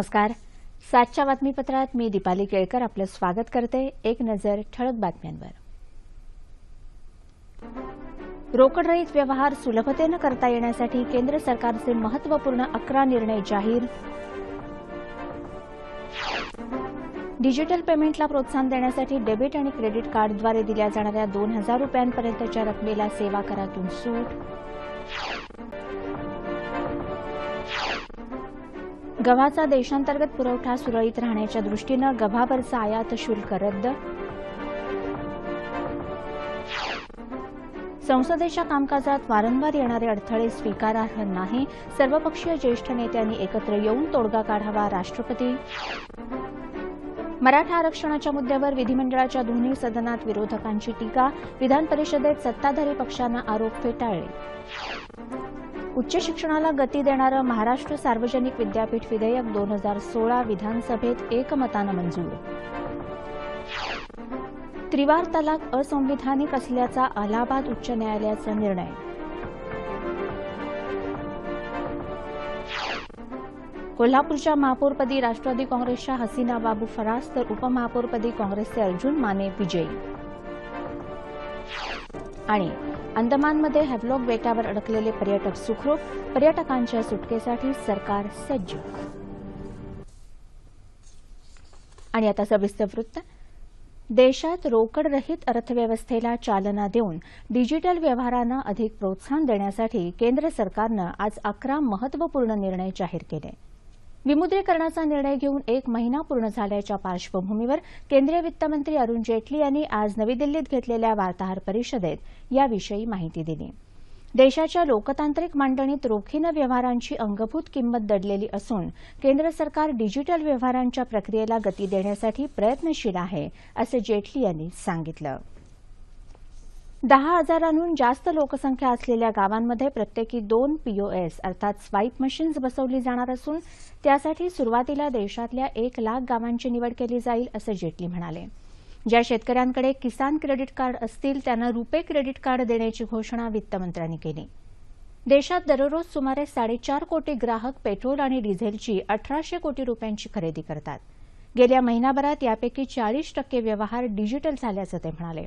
नमस्कार. सातच्या बातमीपत्रात मी दीपाली केळकर आपलं स्वागत करते एक नजर ठळक बातम्यांवर. रोकडरहित व्यवहार सुलभतेनं करता येण्यासाठी केंद्र सरकारचे महत्त्वपूर्ण अकरा निर्णय जाहीर. डिजिटल पेमेंटला प्रोत्साहन देण्यासाठी डेबिट आणि क्रेडिट कार्डद्वारे दिल्या जाणाऱ्या दोन हजार रुपयांपर्यंतच्या रकमेला सेवा करातून सूट. गव्हाचा देशांतर्गत पुरवठा सुरळीत राहण्याच्या दृष्टीनं गव्हावरचा आयात शुल्क रद्द. संसदेच्या कामकाजात वारंवार येणारे अडथळे स्वीकारार्ह नाही. सर्वपक्षीय ज्येष्ठ नेत्यांनी एकत्र येऊन तोडगा काढावा राष्ट्रपती. मराठा आरक्षणाच्या मुद्द्यावर विधिमंडळाच्या दोन्ही सदनात विरोधकांची टीका. विधान परिषदेत सत्ताधारी पक्षानं आरोप फेटाळले. उच्च शिक्षणाला गती देणारं महाराष्ट्र सार्वजनिक विद्यापीठ विधेयक दोन हजार सोळा विधानसभेत एकमतानं मंजूर. त्रिवार तलाक असंविधानिक असल्याचा अलाहाबाद उच्च न्यायालयाचा निर्णय. कोल्हापूरच्या महापौरपदी राष्ट्रवादी काँग्रेसच्या हसीना बाबू फरास तर उपमहापौरपदी काँग्रेसचे अर्जुन माने विजयी. आणि अंदमानमध्ये हॅवलॉक बेटावर अडकलेले पर्यटक सुखरूप पर्यटकांच्या सुटकेसाठी सरकार सज्ज. आणि आता सविस्तर वृत्त. देशात रोकडरहित अर्थव्यवस्थेला चालना देऊन डिजिटल व्यवहारांना अधिक प्रोत्साहन देण्यासाठी केंद्र सरकारनं आज अकरा महत्त्वपूर्ण निर्णय जाहीर केले. विमुद्रीकरणाचा निर्णय घेऊन एक महिना पूर्ण झाल्याच्या पार्श्वभूमीवर केंद्रीय वित्तमंत्री अरुण जेटली यांनी आज नवी दिल्लीत घेतलेल्या वार्ताहर परिषदेत याविषयी माहिती दिली. देशाच्या लोकतांत्रिक मांडणीत रोखीनं व्यवहारांची अंगभूत किंमत दडलेली असून केंद्र सरकार डिजिटल व्यवहारांच्या प्रक्रियेला गती देण्यासाठी प्रयत्नशील आहे असं जेटली यांनी सांगितलं. दहा हजारांहून जास्त लोकसंख्या असलेल्या गावांमध्ये प्रत्येकी दोन पीओएस अर्थात स्वाईप मशीन्स बसवली जाणार असून त्यासाठी सुरुवातीला देशातल्या एक लाख गावांची निवड केली जाईल असं जेटली म्हणाले. ज्या शेतकऱ्यांकडे किसान क्रेडिट कार्ड असतील त्यांना रुपे क्रेडिट कार्ड देण्याची घोषणा वित्तमंत्र्यांनी केली. देशात दररोज सुमारे साडेचार कोटी ग्राहक पेट्रोल आणि डिझेलची अठराशे कोटी रुपयांची खरेदी करतात. गेल्या महिनाभरात यापैकी चाळीस टक्के व्यवहार डिजिटल झाल्याचं ते म्हणाले.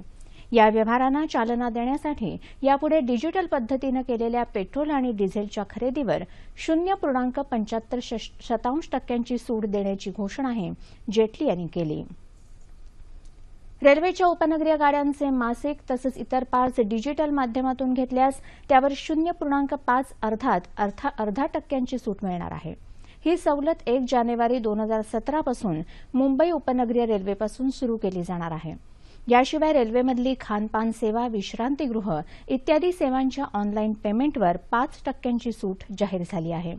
या व्यवहारांना चालना देण्यासाठी यापुढे डिजिटल पद्धतीनं केलेल्या पेट्रोल आणि डिझेलच्या खरेदीवर शून्य पूर्णांक पंच्याहत्तर शतांश टक्क्यांची सूट देण्याची घोषणाही जेटली यांनी केली. रेल्वेच्या उपनगरीय गाड्यांचे मासिक तसंच इतर पाच डिजिटल माध्यमातून घेतल्यास त्यावर शून्य पूर्णांक पाच अर्थात अर्धा टक्क्यांची सूट मिळणार आहे. ही सवलत एक जानेवारी दोन हजार सतरापासून मुंबई उपनगरीय रेल्वेपासून सुरू केली जाणार आहे. याशिवाय रेल्वेमधली खानपान सेवा विश्रांतीगृह इत्यादी सेवांच्या ऑनलाईन पेमेंटवर पाच टक्क्यांची सूट जाहीर झाली आहे.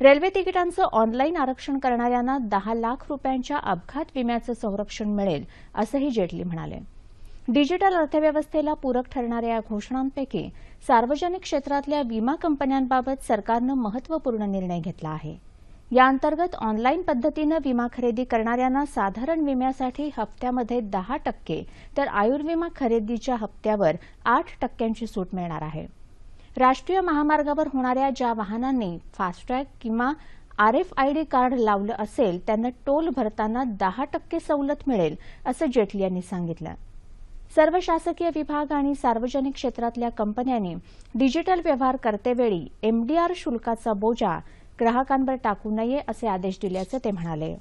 रेल्वे तिकिटांचं ऑनलाईन आरक्षण करणाऱ्यांना दहा लाख रुपयांच्या अपघात विम्याचं संरक्षण मिळेल असंही जेटली म्हणाले. डिजिटल अर्थव्यवस्थेला पूरक ठरणाऱ्या या घोषणांपैकी सार्वजनिक क्षेत्रातल्या विमा कंपन्यांबाबत सरकारनं महत्त्वपूर्ण निर्णय घेतला आहे. याअंतर्गत ऑनलाईन पद्धतीनं विमा खरेदी करणाऱ्यांना साधारण विम्यासाठी हप्त्यामध्ये दहा टक्के तर आयुर्विमा खरेदीच्या हप्त्यावर आठ टक्क्यांची सूट मिळणार आहे. राष्ट्रीय महामार्गावर होणाऱ्या ज्या वाहनांनी फास्टॅग किंवा आरएफआयडी कार्ड लावलं असेल त्यांना टोल भरताना दहा टक्के सवलत मिळेल असं जेटली यांनी सांगितलं. सर्व शासकीय विभाग आणि सार्वजनिक क्षेत्रातल्या कंपन्यांनी डिजिटल व्यवहार करतेवेळी एमडीआर शुल्काचा बोजा ग्राहकांवर टाकू नये असे आदेश दिल्याचं ते म्हणाले.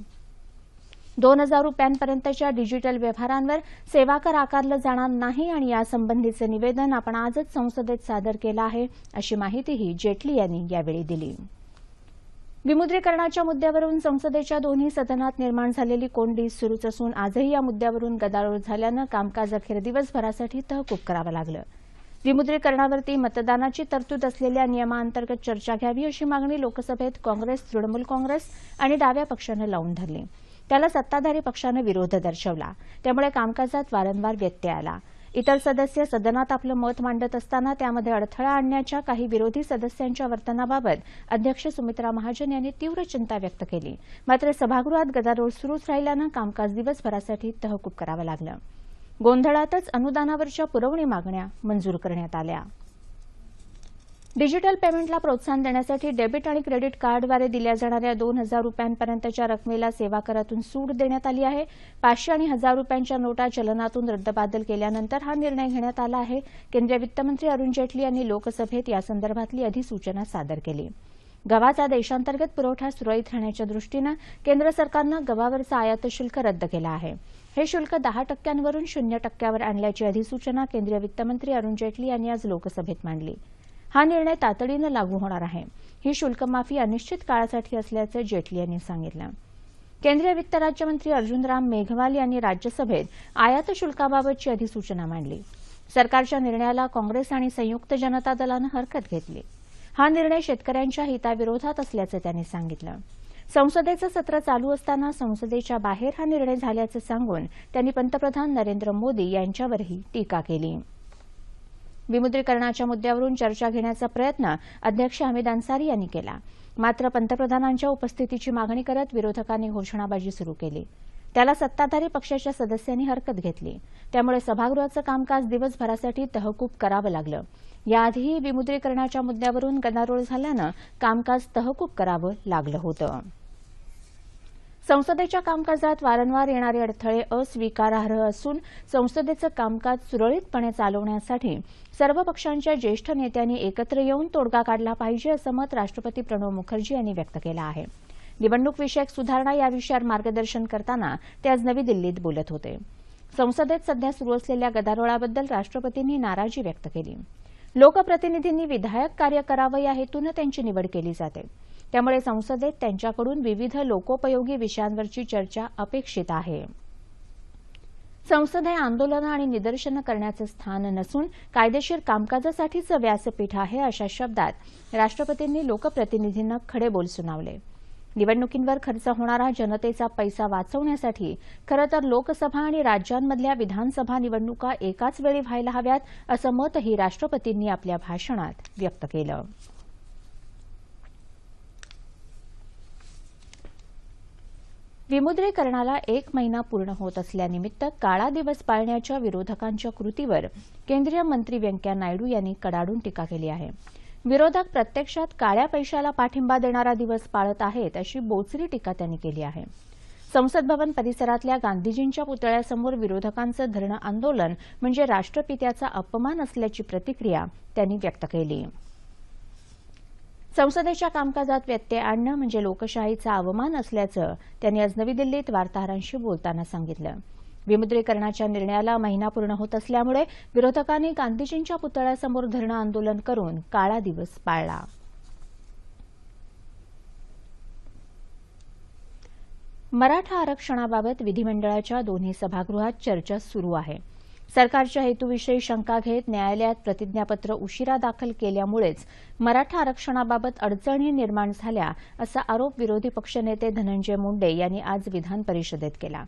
दोन हजार रुपयांपर्यंतच्या डिजिटल व्यवहारांवर सेवाकर आकारलं जाणार नाही आणि यासंबंधीचं निवेदन आपण आजच संसदेत सादर केलं आहे अशी माहितीही जेटली यांनी यावेळी दिली. विमुद्रीकरणाच्या मुद्द्यावरून संसदेच्या दोन्ही सदनात निर्माण झालेली कोंडी सुरूच असून आजही या मुद्द्यावरून गदारोळ झाल्यानं कामकाज अखेर दिवसभरासाठी तहकूब करावं लागलं. विमुद्रीकरणावरती मतदानाची तरतूद असलेल्या नियमांतर्गत चर्चा घ्यावी अशी मागणी लोकसभेत काँग्रेस तृणमूल काँग्रेस आणि डाव्या पक्षानं लावून धरली. त्याला सत्ताधारी पक्षानं विरोध दर्शवला. त्यामुळे कामकाजात वारंवार व्यत्यय आला. इतर सदस्य सदनात आपलं मत मांडत असताना त्यामध्ये अडथळा आणण्याच्या काही विरोधी सदस्यांच्या वर्तनाबाबत अध्यक्ष सुमित्रा महाजन यांनी तीव्र चिंता व्यक्त केली. मात्र सभागृहात गदारोळ सुरूच राहिल्यानं कामकाज दिवसभरासाठी तहकूब करावं लागलं. गोंधळातच अनुदानावरच्या पुरवणी मागण्या मंजूर करण्यात आल्या. डिजिटल पेमेंटला प्रोत्साहन देण्यासाठी डेबिट आणि क्रेडिट कार्डद्वारे दिल्या जाणाऱ्या दोन हजार रुपयांपर्यंतच्या रकमेला सेवा करातून सूट देण्यात आली आहे. पाचशे आणि हजार रुपयांच्या नोटा चलनातून रद्दबादल केल्यानंतर हा निर्णय घेण्यात आला आहे. केंद्रीय वित्तमंत्री अरुण जेटली यांनी लोकसभेत यासंदर्भातली अधिसूचना सादर केली. गव्हाचा देशांतर्गत पुरवठा सुरळीत राहण्याच्या दृष्टीनं केंद्र सरकारनं गव्हावरचं आयात शुल्क रद्द केलं आहे. हे शुल्क दहा टक्क्यांवरून शून्य टक्क्यावर आणल्याची अधिसूचना केंद्रीय वित्तमंत्री अरुण जेटली यांनी आज लोकसभेत मांडली. हा निर्णय तातडीनं लागू होणार आहे. ही शुल्क माफी अनिश्चित काळासाठी असल्याचं जेटली यांनी सांगितलं. केंद्रीय वित्त राज्यमंत्री अर्जुनराम मेघवाल यांनी राज्यसभेत आयात शुल्काबाबतची अधिसूचना मांडली. सरकारच्या निर्णयाला काँग्रेस आणि संयुक्त जनता दलानं हरकत घेतली. हा निर्णय शेतकऱ्यांच्या हिताविरोधात असल्याचं त्यांनी सांगितलं. संसदेचं सत्र चालू असताना संसदेच्या बाहेर हा निर्णय झाल्याचं सांगून त्यांनी पंतप्रधान नरेंद्र मोदी यांच्यावरही टीका केली. विमुद्रीकरणाच्या मुद्द्यावरून चर्चा घेण्याचा प्रयत्न अध्यक्ष हमीद अन्सारी यांनी केला. मात्र पंतप्रधानांच्या उपस्थितीची मागणी करत विरोधकांनी घोषणाबाजी सुरू केली. त्याला सत्ताधारी पक्षाच्या सदस्यांनी हरकत घेतली. त्यामुळे सभागृहाचं कामकाज दिवसभरासाठी तहकूब करावं लागलं. याआधीही विमुद्रीकरणाच्या मुद्द्यावरून गदारोळ झाल्यानं कामकाज तहकूब करावं लागलं होतं. संसदेच्या कामकाजात वारंवार येणारे अडथळे अस्वीकारार्ह असून संसदेचं कामकाज सुरळीतपणे चालवण्यासाठी सर्व पक्षांच्या ज्येष्ठ नेत्यांनी एकत्र येऊन तोडगा काढला पाहिजे असं मत राष्ट्रपती प्रणव मुखर्जी यांनी व्यक्त केलं आहे. निवडणूक विषयक सुधारणा या विषयावर मार्गदर्शन करताना ते आज नवी दिल्लीत बोलत होते. संसदेत सध्या सुरू असलेल्या गदारोळाबद्दल राष्ट्रपतींनी नाराजी व्यक्त केली. लोकप्रतिनिधींनी विधायक कार्य करावं या हेतूनं त्यांची निवड केली जाते. त्यामुळे संसदेत त्यांच्याकडून विविध लोकोपयोगी विषयांवरची चर्चा अपेक्षित आहे. संसद हे आंदोलनं आणि निदर्शनं करण्याचं स्थान नसून कायदेशीर कामकाजासाठीचं व्यासपीठ आहे अशा शब्दात राष्ट्रपतींनी लोकप्रतिनिधींना खडे बोल सुनावले. निवडणुकींवर खर्च होणारा जनतेचा पैसा वाचवण्यासाठी खरं तर लोकसभा आणि राज्यांमधल्या विधानसभा निवडणुका एकाच वेळी व्हायला हव्यात असं मतही राष्ट्रपतींनी आपल्या भाषणात व्यक्त केलं. विमुद्रीकरणाला एक महिना पूर्ण होत असल्यानिमित्त काळा दिवस पाळण्याच्या विरोधकांच्या कृतीवर केंद्रीय मंत्री व्यंकय्या नायडू यांनी कडाडून टीका केली आहे. विरोधक प्रत्यक्षात काळ्या पैशाला पाठिंबा देणारा दिवस पाळत आहेत अशी बोचरी टीका त्यांनी केली आहे. संसद भवन परिसरातल्या गांधीजींच्या पुतळ्यासमोर विरोधकांचं धरणं आंदोलन म्हणजे राष्ट्रपित्याचा अपमान असल्याची प्रतिक्रिया त्यांनी व्यक्त केली. संसदेच्या कामकाजात व्यत्यय आणणं म्हणजे लोकशाहीचा अवमान असल्याचं त्यांनी आज नवी दिल्लीत वार्ताहरांशी बोलताना सांगितलं. विमुद्रीकरणाच्या निर्णयाला महिना पूर्ण होत असल्यामुळे विरोधकांनी गांधीजींच्या पुतळ्यासमोर धरणं आंदोलन करून काळा दिवस पाळला. मराठा आरक्षणाबाबत विधिमंडळाच्या दोन्ही सभागृहात चर्चा सुरू आहे. सरकारच्या हेतूविषयी शंका घेत न्यायालयात प्रतिज्ञापत्र उशिरा दाखल केल्यामुळेच मराठा आरक्षणाबाबत अडचणी निर्माण झाल्या असा आरोप विरोधी पक्षनेते धनंजय मुंडे यांनी आज विधान परिषदेत केला.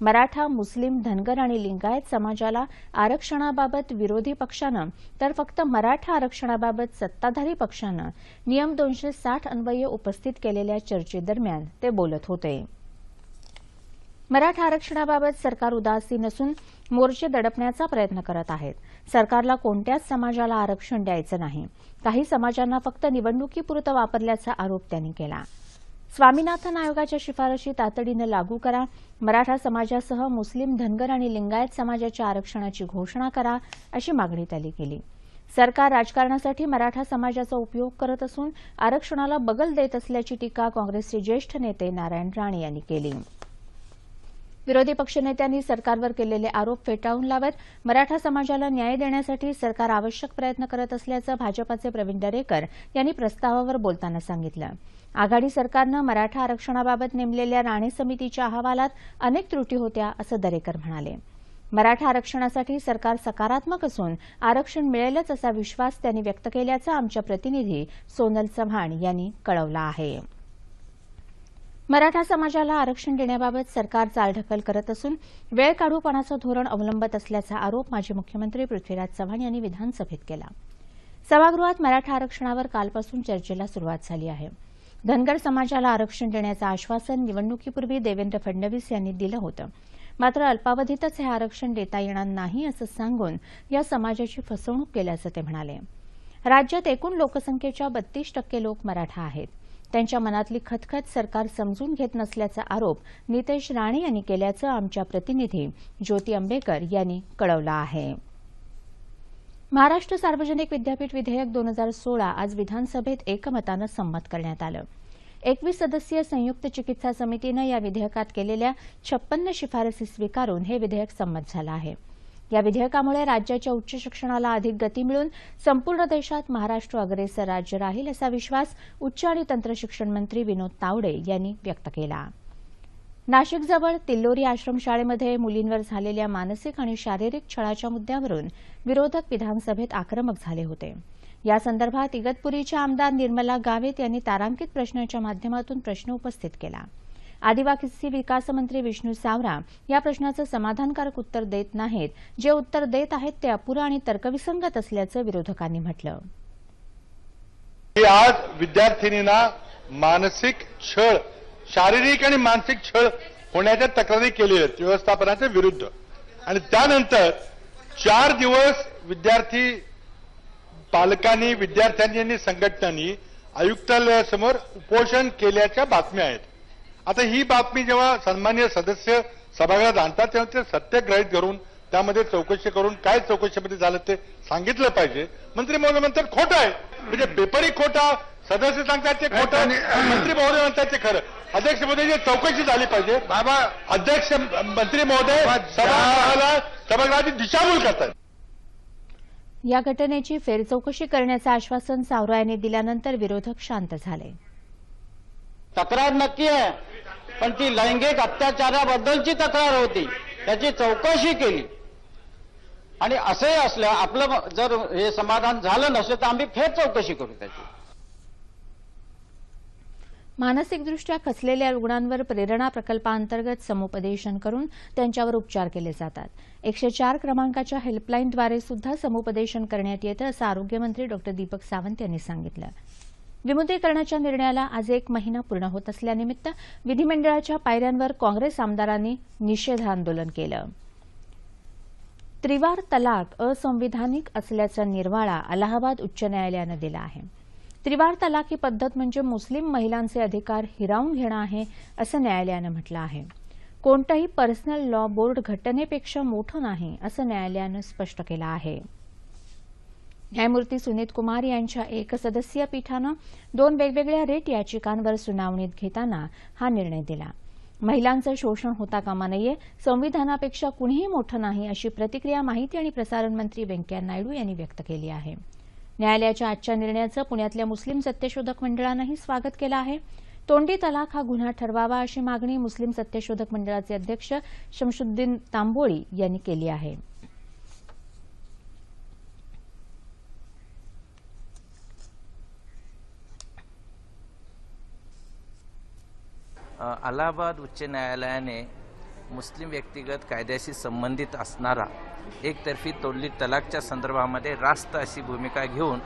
मराठा मुस्लिम धनगर आणि लिंगायत समाजाला आरक्षणाबाबत विरोधी पक्षानं तर फक्त मराठा आरक्षणाबाबत सत्ताधारी पक्षानं नियम दोनशे साठ अन्वये उपस्थित केलेल्या चर्चेदरम्यान ते बोलत होते. मराठा आरक्षणाबाबत सरकार उदासीन असून मोर्चे दडपण्याचा प्रयत्न करत आहेत. सरकारला कोणत्याच समाजाला आरक्षण द्यायचं नाही. काही समाजांना फक्त निवडणुकीपुरतं वापरल्याचा आरोप त्यांनी केला. स्वामीनाथन आयोगाच्या शिफारशी तातडीनं लागू करा. मराठा समाजासह मुस्लिम धनगर आणि लिंगायत समाजाच्या आरक्षणाची घोषणा करा अशी मागणी त्यांनी केली. सरकार राजकारणासाठी मराठा समाजाचा उपयोग करत असून आरक्षणाला बगल देत असल्याची टीका काँग्रेसचे ज्येष्ठ नेते नारायण राणे यांनी केली. विरोधी पक्षनेत्यांनी सरकारवर केलेले आरोप फेटाळून लावत मराठा समाजाला न्याय देण्यासाठी सरकार आवश्यक प्रयत्न करत असल्याचं भाजपाचे प्रवीण दरेकर यांनी प्रस्तावावर बोलताना सांगितलं. आघाडी सरकारनं मराठा आरक्षणाबाबत नेमलेल्या राणे समितीच्या अहवालात अनेक त्रुटी होत्या असं दरेकर म्हणाले. मराठा आरक्षणासाठी सरकार सकारात्मक असून आरक्षण मिळेलच असा विश्वास त्यांनी व्यक्त केल्याचं आमच्या प्रतिनिधी सोनल चव्हाण यांनी कळवलं आहे. मराठा समाजाला आरक्षण देण्याबाबत सरकार चालढकल करत असून वेळ काढूपणाचं धोरण अवलंबत असल्याचा आरोप माजी मुख्यमंत्री पृथ्वीराज चव्हाण यांनी विधानसभेत केला. सभागृहात मराठा आरक्षणावर कालपासून चर्चेला सुरुवात झाली आहे. धनगर समाजाला आरक्षण देण्याचं आश्वासन निवडणुकीपूर्वी देवेंद्र फडणवीस यांनी दिलं होतं. मात्र अल्पावधीतच हे आरक्षण देता येणार नाही असं सांगून या समाजाची फसवणूक केल्याचं ते म्हणाले. राज्यात एकूण लोकसंख्येच्या बत्तीस टक्के लोक मराठा आहेत. त्यांच्या मनातली खतखत सरकार समजून घेत नसल्याचा आरोप नितेश राणे यांनी केल्याचं आमच्या प्रतिनिधी ज्योती आंबेकर यांनी कळवलं आहे. महाराष्ट्र सार्वजनिक विद्यापीठ विधेयक दोन हजार सोळा आज विधानसभेत एकमतानं संमत करण्यात आलं. एकवीस सदस्यीय संयुक्त चिकित्सा समितीनं या विधेयकात केलेल्या छप्पन्न शिफारसी स्वीकारून हे विधेयक संमत झालं आहे. या विधेयकामुळे राज्याच्या उच्च शिक्षणाला अधिक गती मिळून संपूर्ण देशात महाराष्ट्र अग्रेसर राज्य राहील असा विश्वास उच्च आणि तंत्रशिक्षण मंत्री विनोद तावडे यांनी व्यक्त केला. नाशिकजवळ तिल्लोरी आश्रमशाळेमध्ये मुलींवर झालेल्या मानसिक आणि शारीरिक छळाच्या मुद्द्यावरून विरोधक विधानसभेत आक्रमक झाले होते. यासंदर्भात इगतपुरीच्या आमदार निर्मला गावित यांनी तारांकित प्रश्नाच्या माध्यमातून प्रश्न उपस्थित केला. आदिवासी विकास मंत्री विष्णू सावरा या प्रश्नाचं समाधानकारक उत्तर देत नाहीत. जे उत्तर देत आहेत ते अपुरं आणि तर्कविसंगत असल्याचं विरोधकांनी म्हटलं. आज विद्यार्थिनींना मानसिक छळ शारीरिक आणि मानसिक छळ होण्याच्या तक्रारी केलेल्या आहेत व्यवस्थापनाच्या विरुद्ध. आणि त्यानंतर चार दिवस विद्यार्थी पालकांनी विद्यार्थ्यांनी आणि संघटनांनी आयुक्तालयासमोर उपोषण केल्याच्या बातम्या आहेत. आता ही बातमी जेव्हा सन्मान्य सदस्य सभागृहात आणतात तेव्हा ते सत्यग्रहित धरून त्यामध्ये चौकशी करून काय चौकशीमध्ये झालं ते सांगितलं पाहिजे. मंत्री महोदय म्हणतात खोटं आहे. म्हणजे पेपरही खोटा सदस्य सांगतात ते खोटं मंत्री महोदय म्हणतात ते खरं. अध्यक्ष महोदय चौकशी झाली पाहिजे बाबा अध्यक्ष मंत्री महोदय सभागृहाला सभागृहाची दिशाभूल करतात. या घटनेची फेरचौकशी करण्याचं आश्वासन सावरा यांनी दिल्यानंतर विरोधक शांत झाले. तक्रार नक्की आहे. पण ती लैंगिक अत्याचाराबद्दलची तक्रार होती. त्याची चौकशी केली. आणि असंही असलं आपलं जर हे समाधान झालं नसेल तर आम्ही फेर चौकशी करू त्याची. मानसिकदृष्ट्या खचलेल्या रुग्णांवर प्रेरणा प्रकल्पांतर्गत समुपदेशन करून त्यांच्यावर उपचार केले जातात. एकशे चार क्रमांकाच्या हेल्पलाईनद्वारे सुद्धा समुपदेशन करण्यात येतं असं आरोग्यमंत्री डॉ दीपक सावंत यांनी सांगितलं. विमुद्रीकरणाच्या निर्णयाला आज एक महिना पूर्ण होत असल्यानिमित्त विधिमंडळाच्या पायऱ्यांवर काँग्रेस आमदारांनी निषेध आंदोलन केलं. त्रिवार तलाक असंविधानिक असल्याचा निर्वाळा अलाहाबाद उच्च न्यायालयानं दिला आहे. त्रिवार तलाक ही पद्धत म्हणजे मुस्लिम महिलांचे अधिकार हिरावून घेणं आहे असं न्यायालयानं म्हटलं आहे. कोणतंही पर्सनल लॉ बोर्ड घटनेपेक्षा मोठं नाही असं न्यायालयानं स्पष्ट केलं आहे. न्यायमूर्ती सुनीत कुमार यांच्या एक सदस्यीय पीठानं दोन वेगवेगळ्या रेट याचिकांवर सुनावणीत घेताना हा निर्णय दिला. महिलांचं शोषण होता कामा नये संविधानापेक्षा कुणीही मोठं नाही अशी प्रतिक्रिया माहिती आणि प्रसारण मंत्री व्यंकय्या नायडू यांनी व्यक्त केली आहे. न्यायालयाच्या आजच्या निर्णयाचं पुण्यातल्या मुस्लिम सत्यशोधक मंडळानंही स्वागत केलं आहे. तोंडी तलाक हा गुन्हा ठरवावा अशी मागणी मुस्लिम सत्यशोधक मंडळाचे अध्यक्ष शमशुद्दीन तांबोळी यांनी केली आहे. अलाहाबाद उच्च न्यायालयाने मुस्लिम व्यक्तिगत कायद्याशी संबंधित असणारा एकतर्फी तोडली तलाकच्या संदर्भामध्ये रास्त अशी भूमिका घेऊन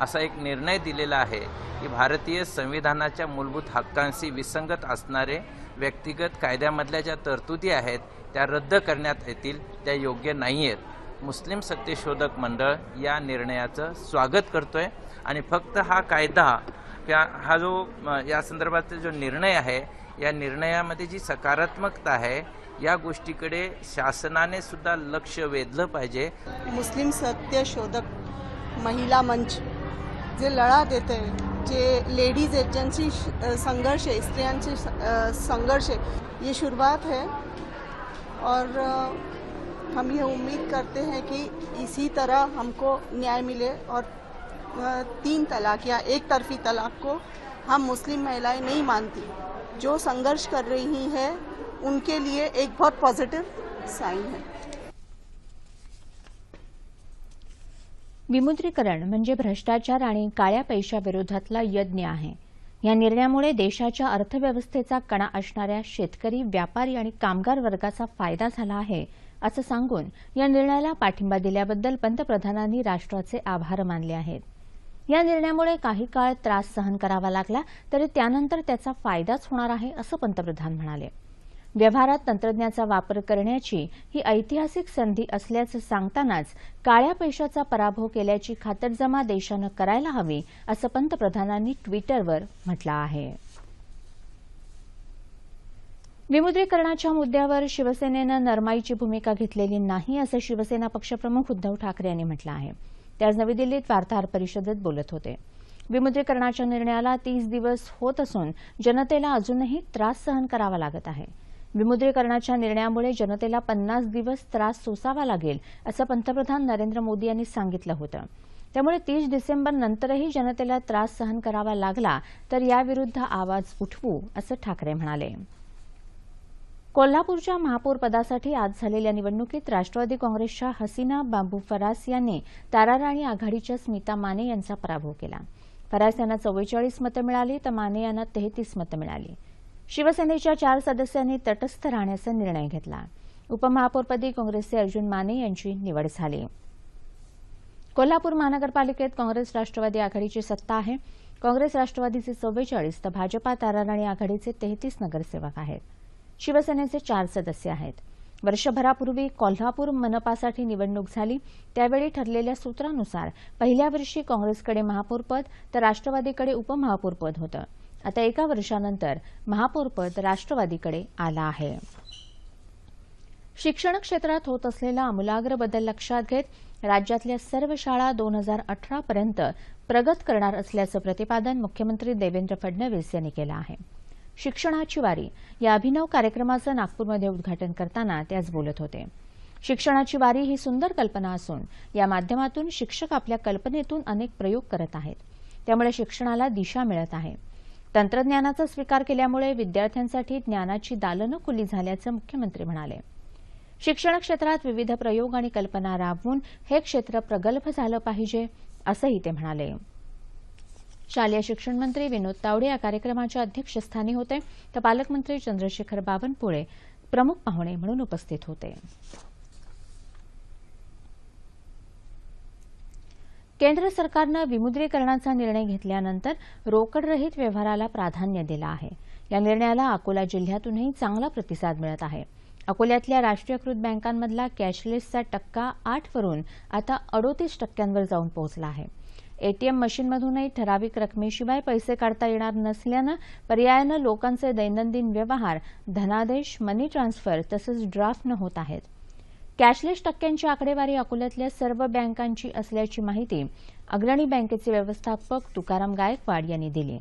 असा एक निर्णय दिलेला आहे की भारतीय संविधानाच्या मूलभूत हक्कांशी विसंगत असणारे व्यक्तिगत कायद्यामधल्या ज्या तरतुदी आहेत त्या रद्द करण्यात येतील त्या योग्य नाही आहेत मुस्लिम सत्यशोधक मंडळ या निर्णयाचं स्वागत करतो आहे आणि फक्त हा कायदा त्या हा जो या संदर्भाचा जो निर्णय आहे या निर्णयामध्ये जी सकारात्मकता आहे, या गोष्टीकडे शासनाने सुद्धा लक्ष वेधलं पाहिजे. मुस्लिम सत्य शोधक महिला मंच जे लढा देते जे लेडीज़ एजेंसी संघर्ष है स्त्रियांचे संघर्ष है ये शुरुआत है. और हम ये उम्मीद करते हैं कि इसी तरह हमको न्याय मिले और तीन तलाक या एक तरफी तलाक को हम मुस्लिम महिलाएँ नहीं मानती। जो संघर्ष कर रही हैं उनके लिए एक बहुत पॉजिटिव साइन है। विमुद्रीकरण म्हणजे भ्रष्टाचार आणि काळ्या पैशाविरोधातला यज्ञ आहे. या निर्णयामुळे देशाच्या अर्थव्यवस्थेचा कणा असणाऱ्या शेतकरी व्यापारी आणि कामगार वर्गाचा फायदा झाला आहे असं सांगून या निर्णयाला पाठिंबा दिल्याबद्दल पंतप्रधानांनी राष्ट्राचे आभार मानले आहेत. या निर्णयामुळे काही काळ त्रास सहन करावा लागला तरी त्यानंतर त्याचा फायदाच होणार आहे असं पंतप्रधान म्हणाले. व्यवहारात तंत्रज्ञानाचा वापर करण्याची ही ऐतिहासिक संधी असल्याचं सांगतानाच काळ्या पैशाचा पराभव केल्याची खातरजमा देशानं करायला हवी असं पंतप्रधानांनी ट्विटरवर म्हटलं आहे. विमुद्रीकरणाच्या मुद्द्यावर शिवसेनेनं नरमाईची भूमिका घेतलेली नाही असं शिवसेना पक्षप्रमुख उद्धव ठाकरे यांनी म्हटलं आहे. ते आज नवी दिल्लीत वार्ताहर परिषदेत बोलत होते. विमुद्रीकरणाच्या निर्णयाला तीस दिवस होत असून जनतेला अजूनही त्रास सहन करावा लागत आहे. विमुद्रीकरणाच्या निर्णयामुळे जनतेला पन्नास दिवस त्रास सोसावा लागेल असं पंतप्रधान नरेंद्र मोदी यांनी सांगितलं होतं. त्यामुळे तीस डिसेंबर नंतरही जनतेला त्रास सहन करावा लागला तर याविरुद्ध आवाज उठवू असं ठाकरे म्हणाले. कोल्हापूरच्या महापौरपदासाठी आज झालेल्या निवडणुकीत राष्ट्रवादी काँग्रेसच्या हसीना बांबू फरास यांनी ताराराणी आघाडीच्या स्मिता माने यांचा पराभव केला. फरास यांना चव्वेचाळीस मतं मिळाली तर माने यांना तेहतीस मतं मिळाली. शिवसेनेच्या चार सदस्यांनी तटस्थ राहण्याचा निर्णय घेतला. उपमहापौरपदी काँग्रेसचे अर्जुन माने यांची निवड झाली. कोल्हापूर महानगरपालिकेत काँग्रेस राष्ट्रवादी आघाडीची सत्ता आहे. काँग्रेस राष्ट्रवादीचे चव्वेचाळीस तर भाजपा ताराराणी आघाडीचे तेहतीस नगरसेवक आहेत. शिवसेनेचे चार सदस्य आहेत. वर्षभरापूर्वी कोल्हापूर मनपासाठी निवडणूक झाली. त्यावेळी ठरलेल्या सूत्रानुसार पहिल्या वर्षी काँग्रेसकडे महापौरपद तर राष्ट्रवादीकडे उपमहापौरपद होतं. आता एका वर्षानंतर महापौरपद राष्ट्रवादीकडे आलं आहे. शिक्षण क्षेत्रात होत असलेला आमूलाग्र बदल लक्षात घेत राज्यातल्या सर्व शाळा दोन हजार अठरापर्यंत प्रगत करणार असल्याचं प्रतिपादन मुख्यमंत्री देवेंद्र फडणवीस यांनी केलं आहे. शिक्षणाची वारी. या अभिनव कार्यक्रमाचं नागपूरमध्ये उद्घाटन करताना ते आज बोलत होते. शिक्षणाची वारी ही सुंदर कल्पना असून या माध्यमातून शिक्षक आपल्या कल्पनेतून अनेक प्रयोग करत आहेत. त्यामुळे शिक्षणाला दिशा मिळत आहे. तंत्रज्ञानाचा स्वीकार केल्यामुळे विद्यार्थ्यांसाठी ज्ञानाची दालनं खुली झाल्याचं मुख्यमंत्री म्हणाले. शिक्षण क्षेत्रात विविध प्रयोग आणि कल्पना राबवून हे क्षेत्र प्रगल्भ झालं पाहिजे असंही ते म्हणाले. शालेय शिक्षण मंत्री विनोद तावडे या कार्यक्रमाच्या अध्यक्षस्थानी होते. तर पालकमंत्री चंद्रशेखर बावनकुळे प्रमुख पाहुणे म्हणून उपस्थित होते. केंद्र सरकारनं विमुद्रीकरणाचा निर्णय घेतल्यानंतर रोकडरहित व्यवहाराला प्राधान्य दिलं आहे. या निर्णयाला अकोला जिल्ह्यातूनही चांगला प्रतिसाद मिळत आहे. अकोल्यातल्या राष्ट्रीयकृत बँकांमधला कॅशलेसचा टक्का आठवरून आता अडोतीस टक्क्यांवर जाऊन पोहोचला आहे. एटीएम मशीनमधूनही ठराविक रकमेशिवाय पैसे काढता येणार नसल्यानं पर्यायानं लोकांचे दैनंदिन व्यवहार धनादेश मनी ट्रान्सफर तसंच ड्राफ्टनं होत आहेत. कॅशलेस टक्क्यांची आकडेवारी अकोल्यातल्या सर्व बँकांची असल्याची माहिती अग्रणी बँकेचे व्यवस्थापक तुकाराम गायकवाड यांनी दिली.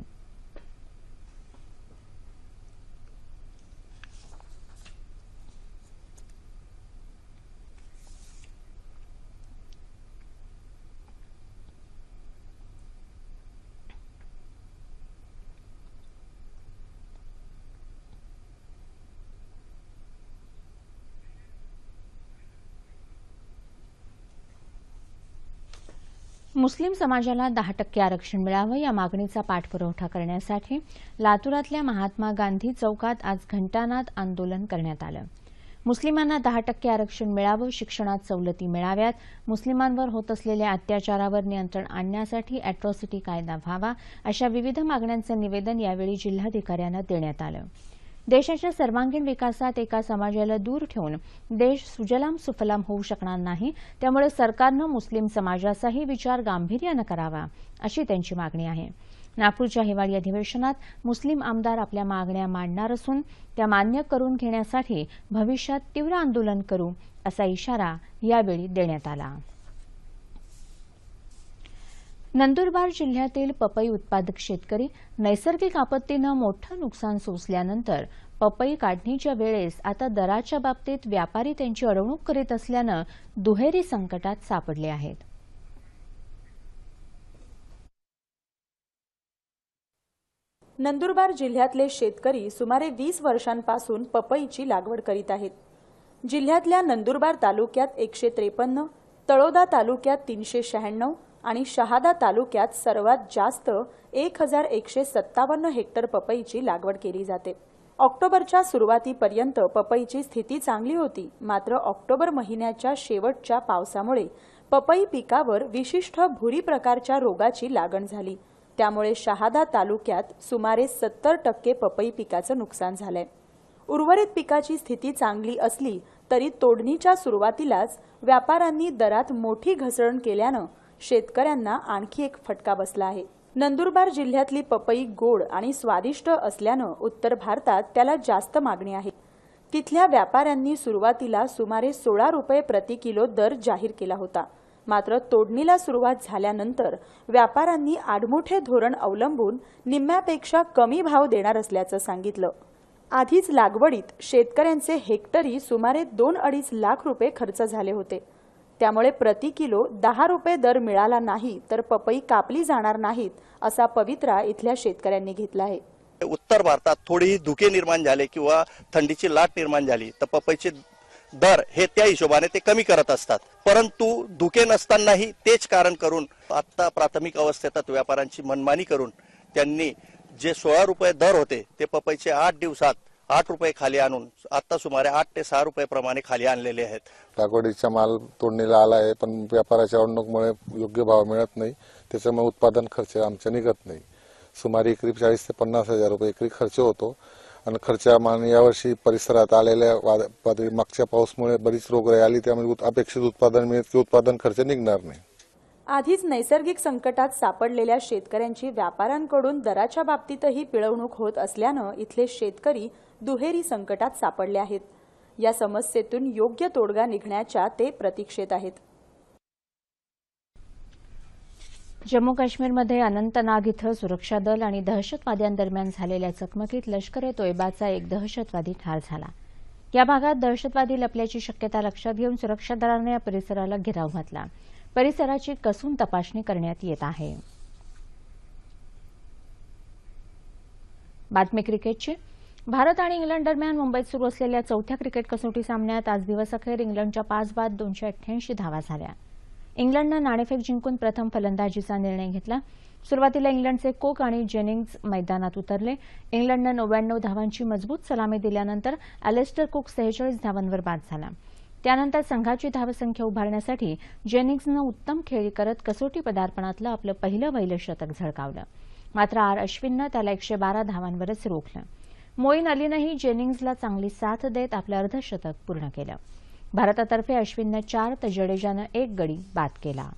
मुस्लिम समाजाला दहा टक्के आरक्षण मिळावं या मागणीचा पाठपुरवठा करण्यासाठी लातूरातल्या महात्मा गांधी चौकात आज घंटानाद आंदोलन करण्यात आलं. मुस्लिमांना दहा टक्के आरक्षण मिळावं शिक्षणात सवलती मिळाव्यात मुस्लिमांवर होत असलेल्या अत्याचारावर नियंत्रण आणण्यासाठी अॅट्रॉसिटी कायदा व्हावा अशा विविध मागण्यांचं निवेदन यावेळी जिल्हाधिकाऱ्यांना देण्यात आलं. देशाच्या सर्वांगीण विकासात एका समाजाला दूर ठेवून देश सुजलाम सुफलाम होऊ शकणार नाही त्यामुळे सरकारनं मुस्लिम समाजाचाही विचार गांभीर्यानं करावा अशी त्यांची मागणी आहे. नागपूरच्या हिवाळी अधिवेशनात मुस्लिम आमदार आपल्या मागण्या मांडणार असून त्या मान्य करून घेण्यासाठी भविष्यात तीव्र आंदोलन करू असा इशारा यावेळी देण्यात आला. नंदुरबार जिल्ह्यातील पपई उत्पादक शेतकरी नैसर्गिक आपत्तीनं मोठं नुकसान सोसल्यानंतर पपई काढणीच्या वेळेस आता दराच्या बाबतीत व्यापारी त्यांची अडवणूक करीत असल्यानं दुहेरी संकटात सापडले आहेत. नंदुरबार जिल्ह्यातले शेतकरी सुमारे वीस वर्षांपासून पपईची लागवड करीत आहेत. जिल्ह्यातल्या नंदुरबार तालुक्यात एकशे त्रेपन्न तळोदा तालुक्यात तीनशे शहाण्णव आणि शहादा तालुक्यात सर्वात जास्त एक हजार एकशे सत्तावन्न हेक्टर पपईची लागवड केली जाते. ऑक्टोबरच्या सुरुवातीपर्यंत पपईची स्थिती चांगली होती मात्र ऑक्टोबर महिन्याच्या शेवटच्या पावसामुळे पपई पिकावर विशिष्ट भुरी प्रकारच्या रोगाची लागण झाली. त्यामुळे शहादा तालुक्यात सुमारे सत्तर टक्के पपई पिकाचं नुकसान झालंय. उर्वरित पिकाची स्थिती चांगली असली तरी तोडणीच्या सुरुवातीलाच व्यापाऱ्यांनी दरात मोठी घसरण केल्यानं शेतकऱ्यांना आणखी एक फटका बसला आहे. नंदुरबार जिल्ह्यातली पपई गोड आणि स्वादिष्ट असल्यानं उत्तर भारतात त्याला जास्त मागणी आहे. तिथल्या व्यापाऱ्यांनी सुरुवातीला सुमारे सोळा रुपये प्रति किलो दर जाहीर केला होता. मात्र तोडणीला सुरुवात झाल्यानंतर व्यापाऱ्यांनी आडमुठे धोरण अवलंबून निम्म्यापेक्षा कमी भाव देणार असल्याचं सांगितलं. आधीच लागवडीत शेतकऱ्यांचे हेक्टरी सुमारे दोन अडीच लाख रुपये खर्च झाले होते. त्यामुळे प्रति किलो दहा रुपये दर मिळाला नाही तर पपई कापली जाणार नाहीत असा पवित्रा इथल्या शेतकऱ्यांनी घेतला आहे. उत्तर भारतात थोडीही धुके निर्माण झाले किंवा थंडीची लाट निर्माण झाली तर पपईचे दर हे त्या हिशोबाने ते कमी करत असतात. परंतु धुके नसतानाही तेच कारण करून आता प्राथमिक अवस्थेतच व्यापाऱ्यांची मनमानी करून त्यांनी जे सोळा रुपये दर होते ते पपईचे आठ दिवसात आठ रुपये खाली आणून आता सुमारे आठ ते सहा रुपये प्रमाणे खाली आणलेले आहेत. लागवडीचा माल तोडणीला आला आहे पण व्यापाराच्या अडणुकीमुळे योग्य भाव मिळत नाही. त्याच्यामुळे उत्पादन खर्च आमचा निघत नाही. सुमारे एकरी चाळीस ते पन्नास हजार रुपये एकरी खर्च होतो. आणि खर्चामान यावर्षी परिसरात आलेल्या वाद- मागच्या पाऊसमुळे बरीच रोगराई आली त्यामुळे उत- अपेक्षित उत्पादन मिळत की उत्पादन खर्च निघणार नाही. आधीच नैसर्गिक संकटात सापडलेल्या शेतकऱ्यांची व्यापाऱ्यांकडून दराच्या बाबतीतही पिळवणूक होत असल्यानं इथले शेतकरी दुहेरी संकटात सापडले आहेत. या समस्येतून योग्य तोडगा निघण्याच्या ते प्रतीक्षेत आहेत. जम्मू काश्मीरमध्ये अनंतनाग इथं सुरक्षा दल आणि दहशतवाद्यांदरम्यान झालेल्या चकमकीत लष्कर ए तोयबाचा एक दहशतवादी ठार झाला. या भागात दहशतवादी लपल्याची शक्यता लक्षात घेऊन सुरक्षा दलानं या परिसराला घेराव घातला. परिसराची कसून तपासणी करण्यात येत आहे. बातमी क्रिकेटची. भारत आणि इंग्लंड दरम्यान मुंबईत सुरू असलेल्या चौथ्या क्रिकेट कसोटी सामन्यात आज दिवसअखेर इंग्लंडच्या पाच बाद दोनशे अठ्ठ्याऐंशी धावा झाल्या. इंग्लंडनं नाणेफेक जिंकून प्रथम फलंदाजीचा निर्णय घेतला. सुरुवातीला इंग्लंडचे कोक आणि जेनिंग्ज मैदानात उतरले. इंग्लंडनं नव्याण्णव धावांची मजबूत सलामी दिल्यानंतर अलेस्टर कुक सेहेचाळीस धावांवर बाद झाला. त्यानंतर संघाची धावसंख्या उभारण्यासाठी जेनिंग्सनं उत्तम खेळी करत कसोटी पदार्पणातलं आपलं पहिलं वहिलं शतक झळकावलं. मात्र आर अश्विननं त्याला एकशे बारा धावांवरच रोखलं. मोईन अलीनंही जेनिंग्सला चांगली साथ देत आपलं अर्धशतक पूर्ण केलं. भारतातर्फे अश्विननं चार तर जडेजानं एक गडी बाद केला.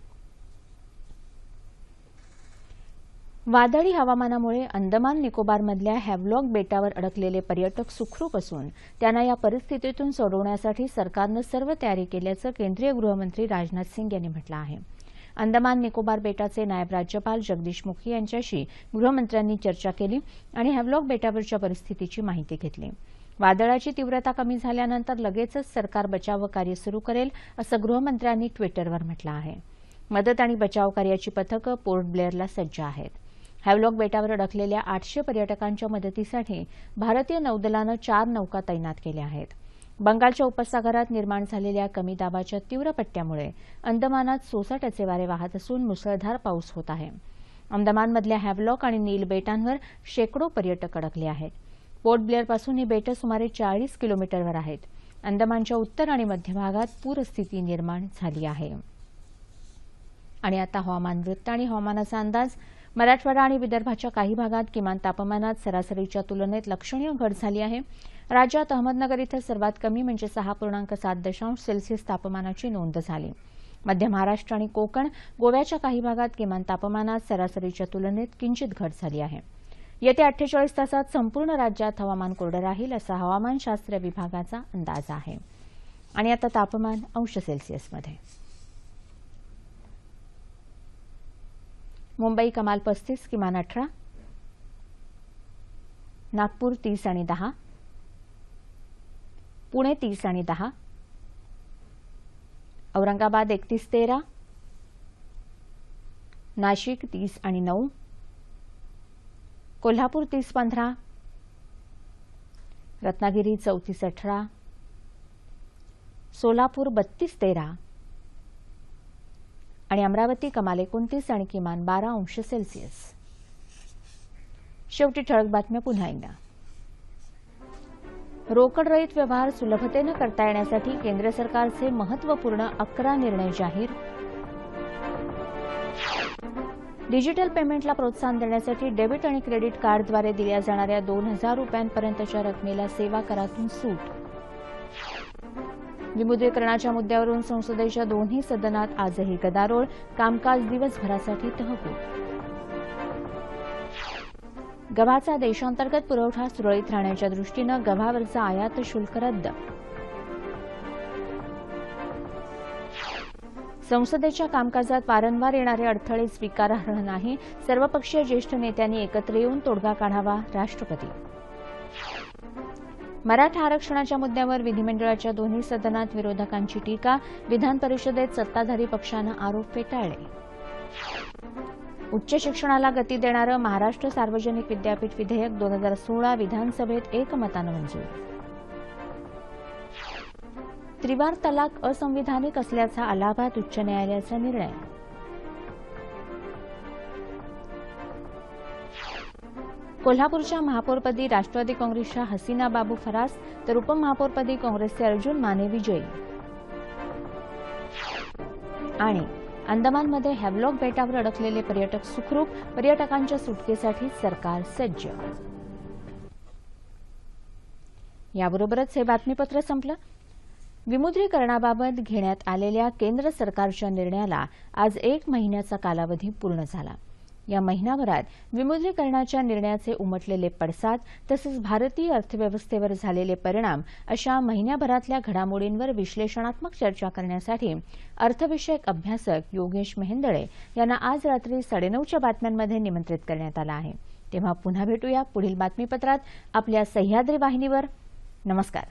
वादळी हवामानामुळे अंदमान निकोबारमधल्या हॅवलॉग बेटावर अडकलेले पर्यटक सुखरूप असून त्यांना या परिस्थितीतून सोडवण्यासाठी सरकारनं सर्व तयारी केल्याचं केंद्रीय गृहमंत्री राजनाथ सिंग यांनी म्हटलं आहे. अंदमान निकोबार बेटाचे नायब राज्यपाल जगदीश मुखी यांच्याशी गृहमंत्र्यांनी चर्चा केली आणि हॅवलॉग बेटावरच्या परिस्थितीची माहिती घेतली. वादळाची तीव्रता कमी झाल्यानंतर लगेचच सरकार बचाव कार्य सुरू करेल असं गृहमंत्र्यांनी ट्विटरवर म्हटलं आहे. मदत आणि बचाव कार्याची पथकं पोर्ट ब्लेअरला सज्ज आहेत. हॅवलॉक बेटावर अडकलेल्या आठशे पर्यटकांच्या मदतीसाठी भारतीय नौदलानं चार नौका तैनात केल्या आहेत. बंगालच्या उपसागरात निर्माण झालेल्या कमी दाबाच्या तीव्र पट्ट्यामुळे अंदमानात सोसाट्याचे वारे वाहत असून मुसळधार पाऊस होत आहे. अंदमानमधल्या हॅवलॉक आणि नील बेटांवर शेकडो पर्यटक अडकले आहेत. पोर्ट ब्लेअरपासून ही बेटं सुमारे चाळीस किलोमीटरवर आहेत. अंदमानच्या उत्तर आणि मध्य भागात पूरस्थिती निर्माण झाली आहे. आणि आता हवामान वृत्त आणि हवामानाचा अंदाज मराठवाडा आणि विदर्भाच्या काही भागात किमान तापमानात सरासरीच्या तुलनेत लक्षणीय घट झाली आहे. राज्यात अहमदनगर इथं सर्वात कमी म्हणजे सहा पूर्णांक सात दशांश सेल्सिअस तापमानाची नोंद झाली. मध्य महाराष्ट्र आणि कोकण गोव्याच्या काही भागात किमान तापमानात सरासरीच्या तुलनेत किंचित घट झाली आहे. येत्या अठ्ठेचाळीस तासात संपूर्ण राज्यात हवामान कोरडं राहील असा हवामानशास्त्र विभागाचा अंदाज आहे. आणि आता तापमान अंश सेल्सिअसमध्ये. मुंबई कमाल पस्तीस किमान अठरा. नागपूर तीस आणि दहा. पुणे तीस आणि दहा. औरंगाबाद एकतीस तेरा. नाशिक तीस आणि नऊ. कोल्हापूर तीस पंधरा. रत्नागिरी चौतीस अठरा. सोलापूर बत्तीस तेरा. आणि अमरावती कमाल एकोणतीस आणि किमान बारा अंश सेल्सिअस. शेवटी ठळक बातम्या पुन्हा एकदा. रोकडरहित व्यवहार सुलभतेनं करता येण्यासाठी केंद्र सरकारचे महत्त्वपूर्ण अकरा निर्णय जाहीर. डिजिटल पेमेंटला प्रोत्साहन देण्यासाठी डेबिट आणि क्रेडिट कार्डद्वारे दिल्या जाणाऱ्या दोन हजार रुपयांपर्यंतच्या रकमेला सेवा करातून सूट. विमुद्रीकरणाच्या मुद्द्यावरून संसदेच्या दोन्ही सदनात आजही गदारोळ कामकाज दिवसभरासाठी तहकूब. गव्हाचा देशांतर्गत पुरवठा सुरळीत राहण्याच्या दृष्टीनं गव्हावरचा आयात शुल्क रद्द. संसदेच्या कामकाजात वारंवार येणारे अडथळे स्वीकारार्ह नाही सर्वपक्षीय ज्येष्ठ नेत्यांनी एकत्र येऊन तोडगा काढावा राष्ट्रपती. मराठा आरक्षणाच्या मुद्द्यावर विधिमंडळाच्या दोन्ही सदनात विरोधकांची टीका विधान परिषदेत सत्ताधारी पक्षानं आरोप फेटाळले. उच्च शिक्षणाला गती देणारं महाराष्ट्र सार्वजनिक विद्यापीठ विधेयक दोन हजार सोळा विधानसभेत एकमतानं मंजूर. त्रिवार तलाक असंविधानिक असल्याचा अलाहाबाद उच्च न्यायालयाचा निर्णय. कोल्हापूरच्या महापौरपदी राष्ट्रवादी काँग्रेसच्या हसीना बाबू फरास तर उपमहापौरपदी काँग्रेसचे अर्जुन माने विजयी. आणि अंदमानमध्ये हॅवलॉक बेटावर अडकलेले पर्यटक सुखरूप पर्यटकांच्या सुटकेसाठी सरकार सज्ज. याबरोबरच हे बातमीपत्र संपलं. विमुद्रीकरणाबाबत घेण्यात आलेल्या केंद्र सरकारच्या निर्णयाला आज एक महिन्याचा कालावधी पूर्ण झाला. या महिनाभरात विमुद्रीकरणाच्या निर्णयाचे उमटलेले पडसाद तसंच भारतीय अर्थव्यवस्थेवर झालेले परिणाम अशा महिन्याभरातल्या घडामोडींवर विश्लेषणात्मक चर्चा करण्यासाठी अर्थविषयक अभ्यासक योगेश मेहेंदळे यांना आज रात्री साडेनऊच्या बातम्यांमध्ये निमंत्रित करण्यात आलं आहे. तेव्हा पुन्हा भेटूया पुढील बातमीपत्रात आपल्या सह्याद्री वाहिनीवर. नमस्कार.